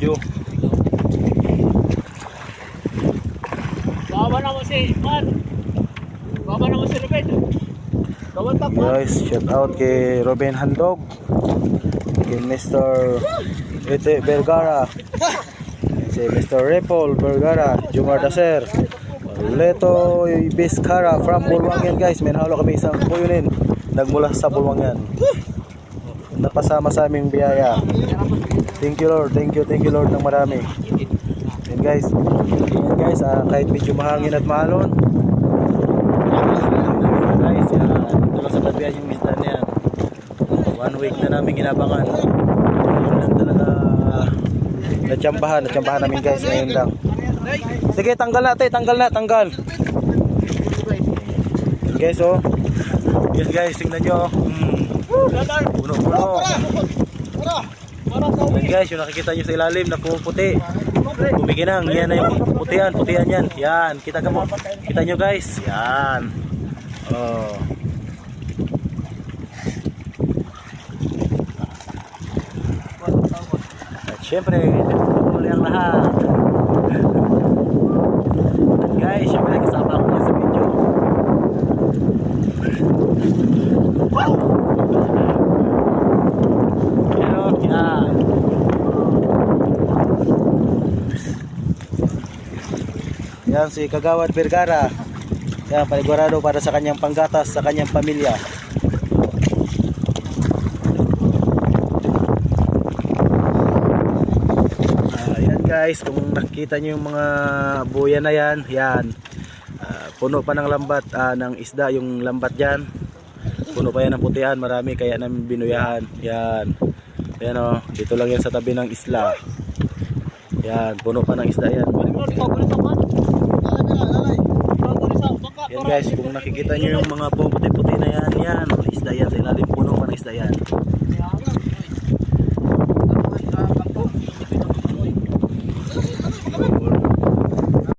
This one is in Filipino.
video. Bawa naman si Man. Bawa naman si Ruben. Guys, shout out kay Robin Handog. Kay Mr. Ete Vergara. Si Mr. Repol Vergara. Jumar Daser. Leto Biscara from Bulwangan guys. Menhalo kami isang kuyunin. Nagmula sa Bulwangan. Napasama sa aming biyaya. Thank you Lord. Thank you, thank you Lord ng marami. Yan guys. Yan guys, ah, kahit medyo mahangin at maalon. Guys, yan. Dito lang sa tabihan yung isda na. One week na namin ginabangan. Ngayon lang talaga ah, natsambahan. Namin guys. Ngayon lang. Sige, tanggal na tayo. Tanggal na, tanggal. Yan guys, oh. Yes guys, tingnan nyo. Mm. Puno-puno. Yan guys, yung nakikita nyo sa ilalim na pumuputi. Kumikinang, yan na yung putian, putian yan. Yan, kita ka mo. Kita nyo guys. Yan. Oh. At syempre, ang lahat. At guys, syempre Yan yan. Si Kagawad Vergara. Yan, panigurado para sa kanyang panggatas sa kanyang pamilya. Ah, yan guys, kung nakita nyo yung mga buya na yan, yan. Ah, puno pa ng lambat, ah, ng isda yung lambat dyan. Puno pa yan ng putihan, marami kaya namin binuyahan. Yan. Ayan o, dito lang yan sa tabi ng isla. Yan, puno pa ng isda yan. Yan guys, kung nakikita nyo yung mga puputi-puti na yan, yan, isda yan sa ilalim, puno pa ng isda yan.